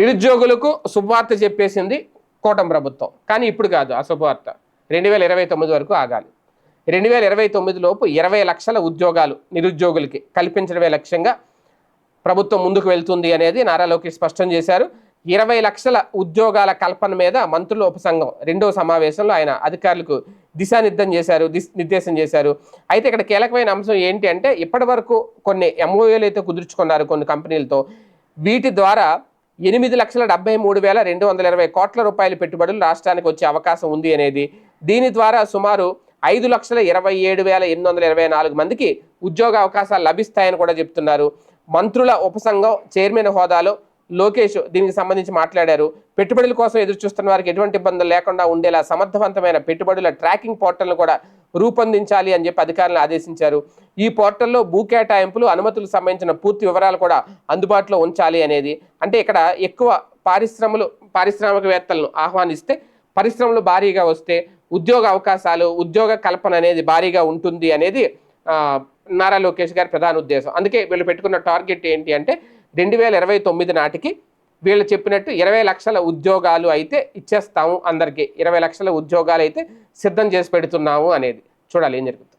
నిరుద్యోగులకు శుభవార్త చెప్పేసింది కూటమి ప్రభుత్వం. కానీ ఇప్పుడు కాదు ఆ శుభవార్త. రెండు వేల ఇరవై తొమ్మిది వరకు ఆగాలి. రెండు వేల ఇరవై తొమ్మిది లోపు ఇరవై లక్షల ఉద్యోగాలు నిరుద్యోగులకి కల్పించడమే లక్ష్యంగా ప్రభుత్వం ముందుకు వెళ్తుంది అనేది నారా లోకేష్ స్పష్టం చేశారు. ఇరవై లక్షల ఉద్యోగాల కల్పన మీద మంత్రుల ఉపసంఘం రెండో సమావేశంలో ఆయన అధికారులకు దిశానిర్దేశం చేశారు దిశ నిర్దేశం చేశారు. అయితే ఇక్కడ కీలకమైన అంశం ఏంటి అంటే ఇప్పటి వరకు కొన్ని ఎంఓఏలు అయితే కుదుర్చుకున్నారు కొన్ని కంపెనీలతో. వీటి ద్వారా ఎనిమిది లక్షల డెబ్బై మూడు వేల రెండు వందల ఇరవై కోట్ల రూపాయల పెట్టుబడులు రాష్ట్రానికి వచ్చే అవకాశం ఉంది అనేది దీని ద్వారా సుమారు ఐదు లక్షల ఇరవై ఏడు వేల ఎనిమిది వందల ఇరవై నాలుగు మందికి ఉద్యోగ అవకాశాలు లభిస్తాయని కూడా చెప్తున్నారు. మంత్రుల ఉపసంఘం చైర్మన్ హోదాలో లోకేష్ దీనికి సంబంధించి మాట్లాడారు. పెట్టుబడుల కోసం ఎదురు చూస్తున్న వారికి ఎటువంటి ఇబ్బందులు లేకుండా ఉండేలా సమర్థవంతమైన పెట్టుబడుల ట్రాకింగ్ పోర్టల్ను కూడా రూపొందించాలి అని చెప్పి అధికారులను ఆదేశించారు. ఈ పోర్టల్లో భూ కేటాయింపులు అనుమతులకు సంబంధించిన పూర్తి వివరాలు కూడా అందుబాటులో ఉంచాలి అనేది. అంటే ఇక్కడ ఎక్కువ పారిశ్రమలు పారిశ్రామికవేత్తలను ఆహ్వానిస్తే పరిశ్రమలు భారీగా వస్తే ఉద్యోగ అవకాశాలు ఉద్యోగ కల్పన అనేది భారీగా ఉంటుంది అనేది నారా లోకేష్ గారి ప్రధాన ఉద్దేశం. అందుకే వీళ్ళు పెట్టుకున్న టార్గెట్ ఏంటి అంటే రెండు వేల ఇరవై తొమ్మిది నాటికి వీళ్ళు చెప్పినట్టు ఇరవై లక్షల ఉద్యోగాలు అయితే ఇచ్చేస్తాము అందరికీ. ఇరవై లక్షల ఉద్యోగాలు అయితే సిద్ధం చేసి పెడుతున్నాము అనేది. చూడాలి ఏం జరుగుతుంది.